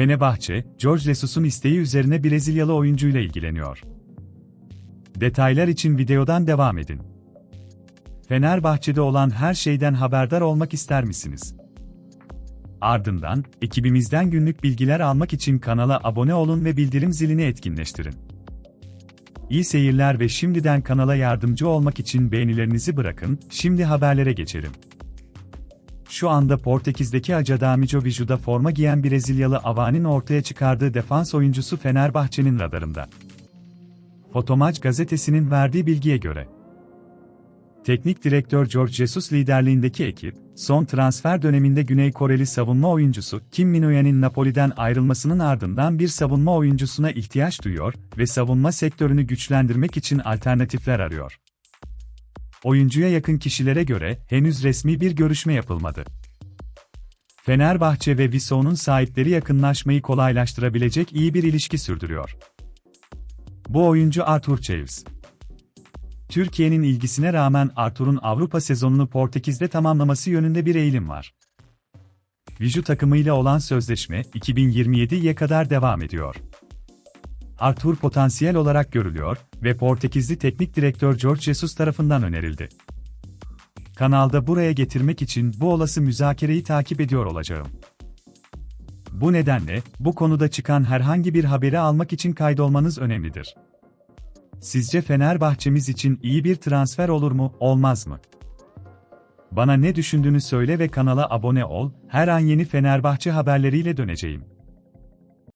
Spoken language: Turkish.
Fenerbahçe, George Jesus'un isteği üzerine Brezilyalı oyuncuyla ilgileniyor. Detaylar için videodan devam edin. Fenerbahçe'de olan her şeyden haberdar olmak ister misiniz? Ardından, ekibimizden günlük bilgiler almak için kanala abone olun ve bildirim zilini etkinleştirin. İyi seyirler ve şimdiden kanala yardımcı olmak için beğenilerinizi bırakın, şimdi haberlere geçelim. Şu anda Portekiz'deki Acadamico Viju'da forma giyen Brezilyalı Avani'nin ortaya çıkardığı defans oyuncusu Fenerbahçe'nin radarında. Fotomaç gazetesinin verdiği bilgiye göre, Teknik direktör George Jesus liderliğindeki ekip, son transfer döneminde Güney Koreli savunma oyuncusu Kim Min-hoe'nin Napoli'den ayrılmasının ardından bir savunma oyuncusuna ihtiyaç duyuyor ve savunma sektörünü güçlendirmek için alternatifler arıyor. Oyuncuya yakın kişilere göre henüz resmi bir görüşme yapılmadı. Fenerbahçe ve Visso'nun sahipleri yakınlaşmayı kolaylaştırabilecek iyi bir ilişki sürdürüyor. Bu oyuncu Arthur Chaves. Türkiye'nin ilgisine rağmen Arthur'un Avrupa sezonunu Portekiz'de tamamlaması yönünde bir eğilim var. Viju takımıyla olan sözleşme 2027'ye kadar devam ediyor. Arthur potansiyel olarak görülüyor ve Portekizli teknik direktör George Jesus tarafından önerildi. Kanalda buraya getirmek için bu olası müzakereyi takip ediyor olacağım. Bu nedenle bu konuda çıkan herhangi bir haberi almak için kaydolmanız önemlidir. Sizce Fenerbahçemiz için iyi bir transfer olur mu, olmaz mı? Bana ne düşündüğünü söyle ve kanala abone ol, her an yeni Fenerbahçe haberleriyle döneceğim.